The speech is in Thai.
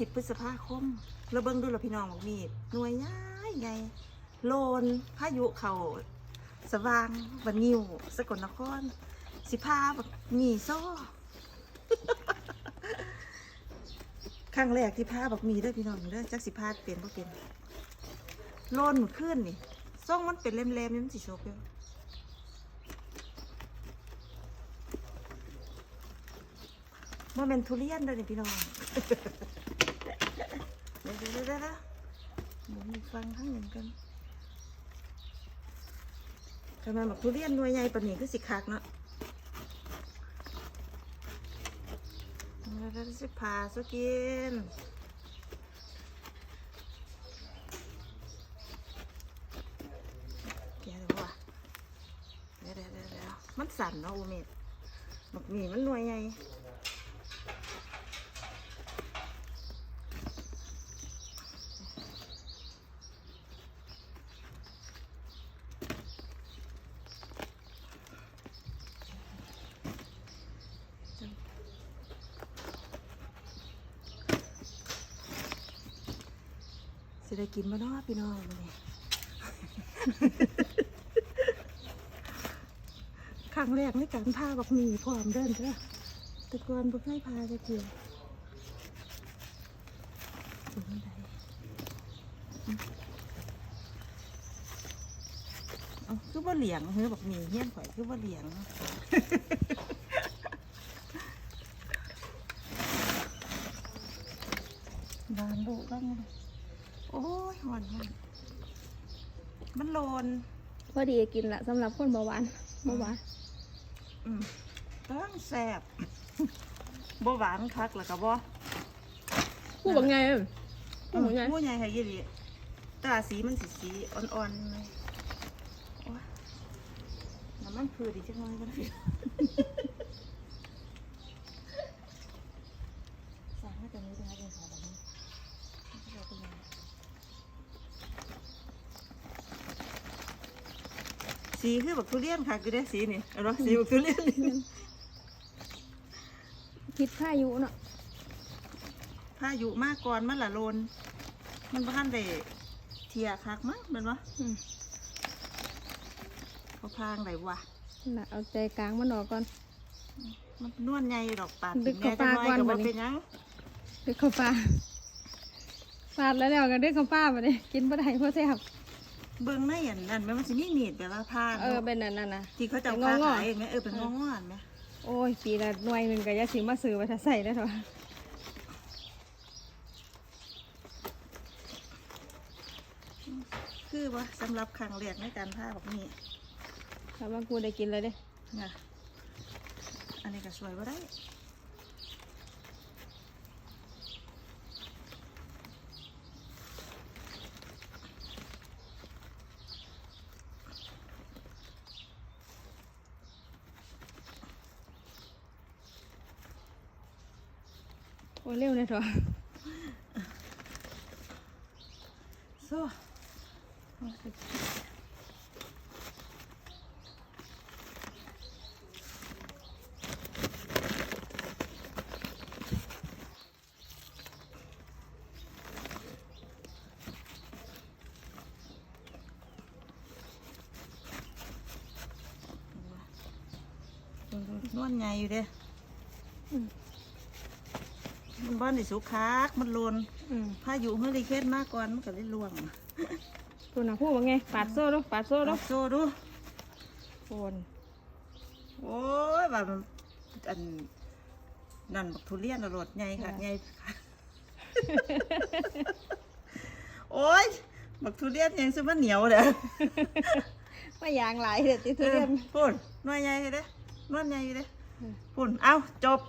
สิบพฤษภาคมเราเบิ่งดูและพี่น้องบอกมีดหน่วยใหญ่ใหญ่โลนพายุเขาสว่างบันนิวสกลนคร สิพาแบบมีโซ่ครั้งแรกที่พาแบักมีด้อพี่น้องเด้อจักสิพาเป็นบ่เป็นโลนหมดขึ้นนี่ซ่องมันเป็นเล่มๆนี่มันสิโชกอยู่ว่าเป็นทุเรียนเด้อนี่พี่น้อง เดี๋ยวเดี๋ยวเดี๋ยวเดี๋ยวหมุนฟังทั้งหนึ่งกันทำไมบักทุเรียนหน่วยใหญ่ปานนี้คือสิคักเนาะแล้วสิพาสกินแกเดี๋ยวว่ะเดี๋ยวเดี๋ยวเดี๋ยวมันสั่นเนาะอูเมดบักมีมันหน่วยไง สิได้กินมาเนาะพี่น้องนี้ครั้งแรกในการพาบักหมีพร้อมเดินเถอะแต่ก่อนบ่เคยพาจะเกี่ยวถึงใดเอาคือว่าเหลียงเฮ้ยบักหมีเฮี้ยนข่อยคือว่าเหลียง บานดุบ้างเลยโอ้ยหอนหอน มันโลนพอดีกินละสำหรับคนเบาหวานเบาหวานอืมต้องแซ่บบ่หวานคักแล้วก็บ่พูดว่าไงเอ้ยพูดว่าไงผู้ใหญ่ให้ยี่ดีตาสีมันสีสีอ่อนๆเลยโอ้ยน้ำมันพืชอีกจังเลยก็ได้สั่งให้แต่นี้เป็นอะไรเป็นของแบบนี้ไม่ใช่เป็นยังไง สีคือบักทุเรียนค่ะคือได้สีนี่เอาเนาะสีบักทุเรียนนี่พิษพายุเนาะพายุมากก่อนมันละโลน มันบ้านได้เทียคักมั้งแมันวะอืมเขาพางได้วะน่ะเอาใจกลางมันออกก่อน มันนวลใหญ่ดอกปาดดึกแง่เข้าจัปากน้อยก่อนก็บับ่ดนี้ เป็นหยังดึกเข้าปลาฟาดแล้วแล้วกันดึกเข้าป้าไปเลยกินบ่ได้เพราะแซ่บ เบิ่งในอันนั้นแม่มันสิมีมีดแบบว่าพาดเออเป็นนั่นน่ะนะที่เขาจะเอาเป็นพางอๆขายไหมเออเป็นงองๆไหมโอ้ย ปีละหน่วยหนึ่งก็อยาสิมาซื้อไว้ถ้าใส่ได้เถอะคือว่าสำหรับครั้งแรกในการพาแบบนี้ถ้าว่ากูได้กินเลยเด้นะอันนี้ก็สวยว่าได้ โอ้เร็วเลยเถอโซ่นวลใหญ่อยู่เด้อ มมันบ้านในสุคักมันโลนอืมพายุเฮอริเคนมากก่อนมันก็เลยล่วงพูดนะพูดว่าไงปาดโซ่ดูปาดโซ่ดูเอาโซ่ดู โอนโอ้ยแบบมันอันนั่นบักทุเรียนอรดใหญ่ค่ะใหญ่โอ้ยบักทุเรียนยังซื้อมาเหนียวเด้อไม่ยางหลายเด็ดติทุเรียนพุ่นหน่วยใหญ่เด้อหน่วยใหญ่เด้ออืมพุ่นเอาจบ